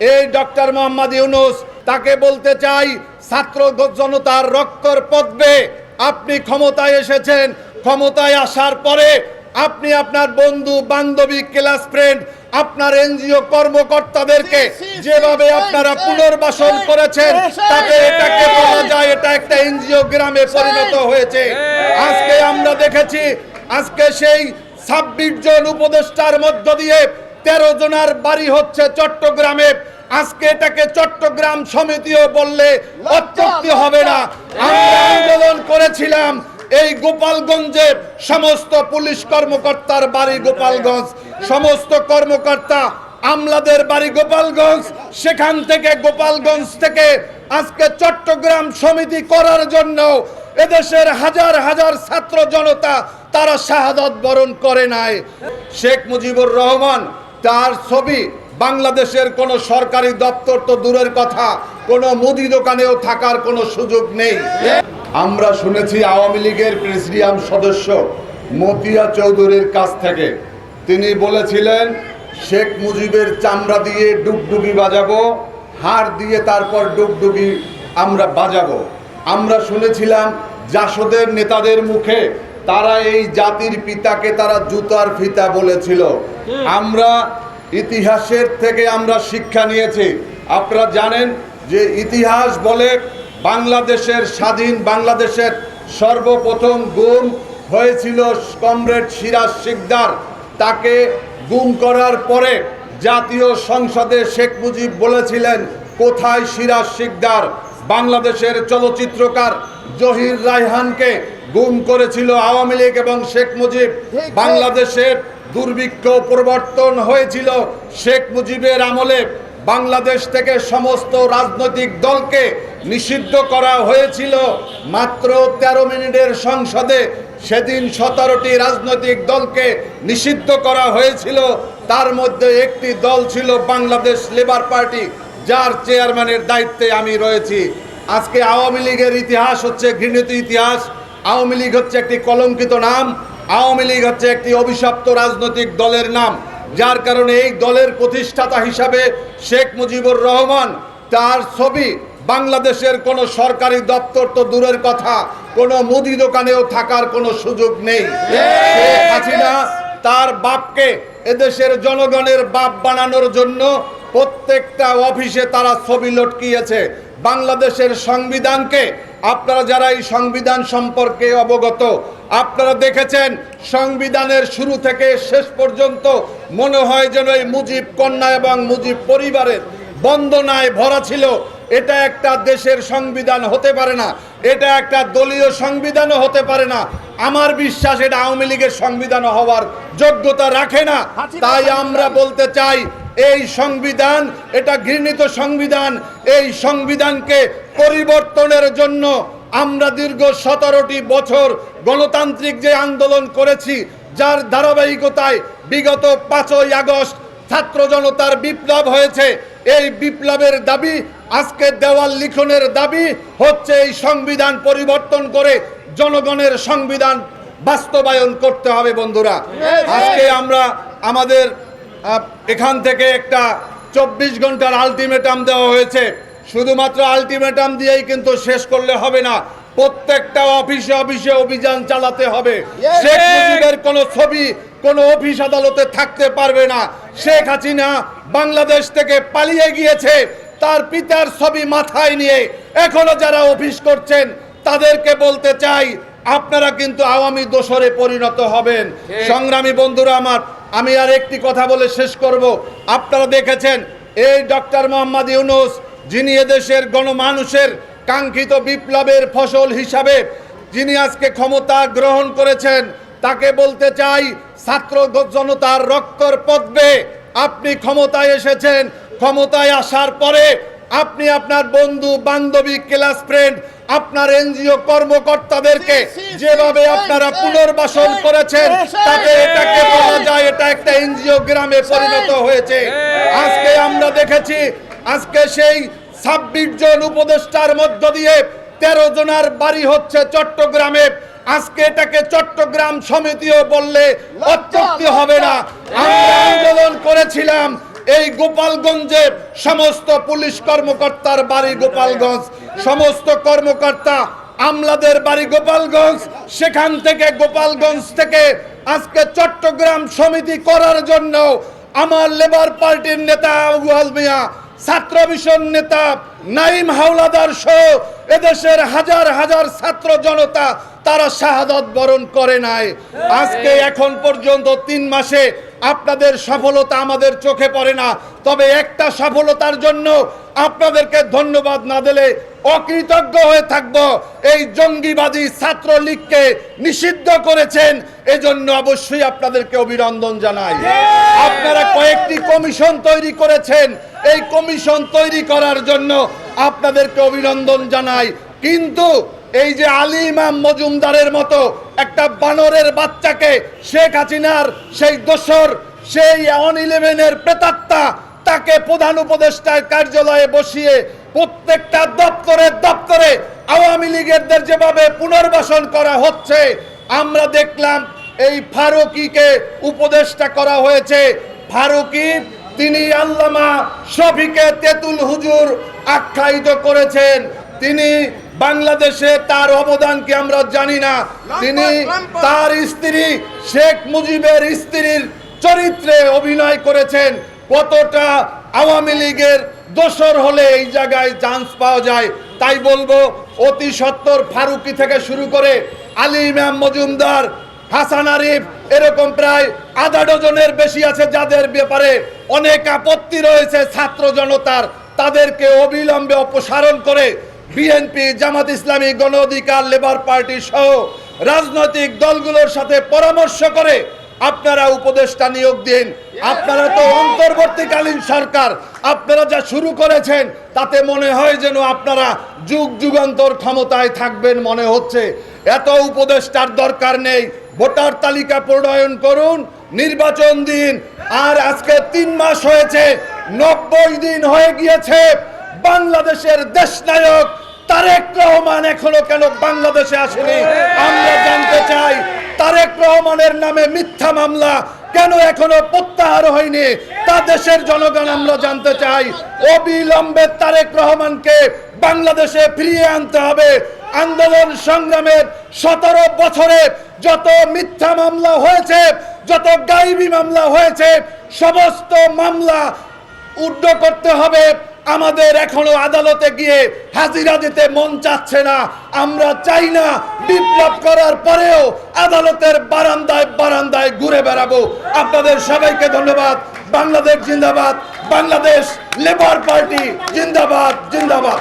এই ডক্টর মোহাম্মদ ইউনুস তাকে বলতে চাই ছাত্র জনতার রক্তর পদ্মে আপনি ক্ষমতায় এসেছেন। ক্ষমতায় আসার পরে আপনি আপনার বন্ধু বান্ধবী ক্লাস ফ্রেন্ড আপনার এনজিও কর্মকর্তাদেরকে যেভাবে আপনারা পুনর্বাসন করেছেন তাতে এটাকে বলা যায় এটা একটা এনজিও গ্রামে পরিণত হয়েছে। আজকে আমরা দেখেছি আজকে সেই ছাব্বিশ জন উপদেষ্টার মধ্য দিয়ে তেরো জনার বাড়ি হচ্ছে চট্টগ্রামে। আজকে এটাকে চট্টগ্রাম সমিতিও বললে অত্যুক্তি হবে না। আমরা আন্দোলন করেছিলাম এই গোপালগঞ্জে সমস্ত পুলিশ কর্মকর্তার বাড়ি গোপালগঞ্জ। সমস্ত কর্মকর্তা আমলাদের বাড়ি গোপালগঞ্জ। সেখান থেকে গোপালগঞ্জ থেকে আজকে চট্টগ্রাম সমিতি করার জন্য এদেশের হাজার হাজার ছাত্র জনতা তারা শাহাদত বরণ করে নাই। শেখ মুজিবুর রহমান তার ছবি, বাংলাদেশের কোনো সরকারি দপ্তর তো দূরের কথা, কোনো মুদি দোকানেও থাকার কোনো সুযোগ নেই। আমরা শুনেছি আওয়ামী লীগের প্রেসিডিয়াম সদস্য মতিয়া চৌধুরীর কাছ থেকে। তিনি বলেছিলেন, শেখ মুজিবের চামড়া দিয়ে ডুগডুগি বাজাবো, হাড় দিয়ে তারপর ডুগডুগি আমরা বাজাবো। আমরা শুনেছিলাম জাসদের নেতাদের মুখে তারা এই জাতির পিতাকে তারা জুতার ফিতা বলেছিল। আমরা ইতিহাসের থেকে আমরা শিক্ষা নিয়েছি। আপনারা জানেন যে ইতিহাস বলে বাংলাদেশের স্বাধীন বাংলাদেশের সর্বপ্রথম গুম হয়েছিল কমরেড সিরাজ শিকদার। তাকে গুম করার পরে জাতীয় সংসদে শেখ মুজিব বলেছিলেন কোথায় সিরাজ শিকদার? বাংলাদেশের চলচ্চিত্রকার জহির রায়হানকে গুম করেছিল আওয়ামী লীগ এবং শেখ মুজিব। বাংলাদেশের দুর্ভিক্ষ প্রবর্তন হয়েছিল শেখ মুজিবের আমলে। বাংলাদেশ থেকে সমস্ত রাজনৈতিক দলকে নিষিদ্ধ করা হয়েছিল। মাত্র ১৩ মিনিটের সংসদে সেদিন সতেরোটি রাজনৈতিক দলকে নিষিদ্ধ করা হয়েছিল। তার মধ্যে একটি দল ছিল বাংলাদেশ লেবার পার্টি। যার চেয়ারম্যানের দায়িত্বে আমি রয়েছি। আজকে আওয়ামী লীগের ইতিহাস হচ্ছে ঘৃণিত ইতিহাস। আওয়ামী লীগ হচ্ছে একটি কলঙ্কিত নাম। আওয়ামী লীগ হচ্ছে একটি অভিশপ্ত রাজনৈতিক দলের নাম। যার কারণে এই দলের প্রতিষ্ঠাতা হিসাবে শেখ মুজিবুর রহমান তার ছবি, বাংলাদেশের কোনো সরকারি দপ্তর তো দূরের কথা, কোনো মুদি দোকানেও থাকার কোনো সুযোগ নেই। তার বাপকে এদেশের জনগণের বাপ বানানোর জন্য প্রত্যেকটা অফিসে তারা ছবি লটকিয়েছে। বাংলাদেশের সংবিধানকে আপনারা যারা এই সংবিধান সম্পর্কে অবগত আপনারা দেখেছেন সংবিধানের শুরু থেকে শেষ পর্যন্ত মনে হয় যেন এই মুজিব কন্যা এবং মুজিব পরিবারের বন্দনায় ভরা ছিল। এটা একটা দেশের সংবিধান হতে পারে না এটা একটা দলীয় সংবিধানও হতে পারে না। আমার বিশ্বাস এটা আওয়ামী লীগের সংবিধান হওয়ার যোগ্যতা রাখে না। তাই আমরা বলতে চাই এই সংবিধান এটা ঘৃণিত সংবিধান এই সংবিধানকে পরিবর্তনের জন্য আমরা দীর্ঘ সতেরোটি বছর গণতান্ত্রিক যে আন্দোলন করেছি যার ধারাবাহিকতায় বিগত পাঁচই আগস্ট ছাত্র জনতার বিপ্লব হয়েছে। এই বিপ্লবের দাবি আজকে দেওয়াল লিখনের দাবি হচ্ছে এই সংবিধান পরিবর্তন করে জনগণের সংবিধান বাস্তবায়ন করতে হবে বন্ধুরা। আজকে আমরা আমাদের এখান থেকে একটা চব্বিশ ঘণ্টার আলটিমেটাম দেওয়া হয়েছে। শুধুমাত্র আলটিমেটাম দিয়েই কিন্তু শেষ করলে হবে না প্রত্যেকটা অফিসে অফিসে অভিযান চালাতে হবে। শেখ মুজিবের কোনো ছবি কোনো অফিস আদালতে থাকতে পারবে না। শেখ হাসিনা বাংলাদেশ থেকে পালিয়ে গিয়েছে তার পিতার ছবি মাথায় নিয়ে। এখনও যারা অফিস করছেন তাদেরকে বলতে চাই আপনারা কিন্তু আওয়ামী দোসরে পরিণত হবেন। সংগ্রামী বন্ধুরা আমার আমি আর একটি কথা বলে শেষ করব। আপনারা দেখেছেন, এই ডক্টর মোহাম্মদ ইউনুস, যিনি এদেশের গণমানুষের কাঙ্ক্ষিত বিপ্লবের ফসল হিসাবে যিনি আজকে ক্ষমতা গ্রহণ করেছেন, তাকে বলতে চাই, ছাত্র জনতার রক্তর পদ্মে আপনি ক্ষমতায় এসেছেন। ক্ষমতায় আসার পরে আপনি আপনার বন্ধু বান্ধবী ক্লাস ফ্রেন্ড আপনার এনজিও কর্মকর্তাদেরকে যেভাবে আপনারা পুনর্বাসন করেছেন তাতে এটাকে বলা যায় এটা একটা এনজিও গ্রামে পরিণত হয়েছে। আজকে আমরা দেখেছি আজকে সেই ছাব্বিশ জন উপদেষ্টার মধ্য দিয়ে তেরো জনার বাড়ি হচ্ছে চট্টগ্রামে। আজকে এটাকে চট্টগ্রাম সমিতিও বললে অত্যুক্তি হবে না। আমরা আন্দোলন করেছিলাম এই গোপালগঞ্জের সমস্ত পুলিশ কর্মকর্তার বাড়ি গোপালগঞ্জ, সমস্ত কর্মকর্তা আমলাদের বাড়ি গোপালগঞ্জ, সেখান থেকে গোপালগঞ্জ থেকে আজকে চট্টগ্রাম সমিতি করার জন্য আমার লেবার পার্টির নেতা আবুয়াল মিয়া, ছাত্র মিশন নেতা নাইম হাওলাদার সহ এদেশের হাজার হাজার ছাত্র জনতা তারা শাহাদত বরণ করে নাই। আজকে এখন পর্যন্ত তিন মাসে আপনাদের সফলতা আমাদের চোখে পড়ে না। তবে একটা সফলতার জন্য আপনাদেরকে ধন্যবাদ না দিলে অকৃতজ্ঞ হয়ে থাকব। এই জঙ্গিবাদী ছাত্র লীগকে নিষিদ্ধ করেছেন এজন্য অবশ্যই আপনাদেরকে অভিনন্দন জানাই। আপনারা কয়েকটি কমিশন তৈরি করেছেন। এই কমিশন তৈরি করার জন্য আপনাদেরকে অভিনন্দন জানাই। কিন্তু এই যে আলী ইমাম মজুমদারের মতো একটা বানরের বাচ্চাকে শেখ হাসিনার সেই দোসর, সেই অন ইলেভেনের প্রেতাত্মা, তাকে প্রধান উপদেষ্টার কার্যালয়ে বসিয়ে প্রত্যেকটা দপ্তরে দপ্তরে আওয়ামী লীগেরদের যেভাবে পুনর্বাসন করা হচ্ছে, আমরা দেখলাম এই ফারুকিকে উপদেষ্টা করা হয়েছে। ফারুকি, তিনি আল্লামা শফিকে তেতুল হুজুর আখ্যায়িত করেছেন। তিনি বাংলাদেশে তার অবদানকে আমরা জানি না। তিনি তার স্ত্রী শেখ মুজিবের স্ত্রীর চরিত্রে অভিনয় করেছেন। কতটা আওয়ামী লীগের দোসর হলে এই জায়গায় চান্স পাওয়া যায় তাই বলব অতি সত্তর ফারুকি থেকে শুরু করে আলী ইমাম মজুমদার হাসান আরিফ এরকম প্রায় আধা ডজনের বেশি আছে যাদের ব্যাপারে অনেক আপত্তি রয়েছে ছাত্র জনতার। তাদেরকে অবিলম্বে অপসারণ করে বিএনপি জামাত ইসলামী, গণ অধিকার লেবার পার্টি সহ রাজনৈতিক দলগুলোর সাথে পরামর্শ করে আপনারা উপদেষ্টা নিয়োগ দিন। আপনারা তো অন্তর্বর্তীকালীন সরকার। আপনারা যা শুরু করেছেন, তাতে মনে হয় যেন আপনারা যুগ যুগান্তর ক্ষমতায় থাকবেন মনে হচ্ছে। এত উপদেষ্টার দরকার নেই। ভোটার তালিকা প্রণয়ন করুন, নির্বাচন দিন। আর আজকে তিন মাস হয়েছে, নব্বই দিন হয়ে গিয়েছে। বাংলাদেশের দেশনায়ক তারেক রহমান এখনও কেন বাংলাদেশে আসেনি? আমরা জানতে চাই, তারেক রহমানের নামে মিথ্যা মামলা কেন এখনও প্রত্যাহার হয়নি? তা দেশের জনগণ, আমরা জানতে চাই, অবিলম্বে তারেক রহমানকে বাংলাদেশে ফিরিয়ে আনতে হবে। আন্দোলন সংগ্রামের সতেরো বছরে যত মিথ্যা মামলা হয়েছে, যত গাইবি মামলা হয়েছে, সমস্ত মামলা উড্ড করতে হবে। আমাদের এখনও আদালতে গিয়ে হাজিরা দিতে মন চাচ্ছে না। আমরা চাই না বিপ্লব করার পরেও আদালতের বারান্দায় বারান্দায় ঘুরে বেড়াবো। আপনাদের সবাইকে ধন্যবাদ। বাংলাদেশ জিন্দাবাদ। বাংলাদেশ লেবার পার্টি জিন্দাবাদ জিন্দাবাদ।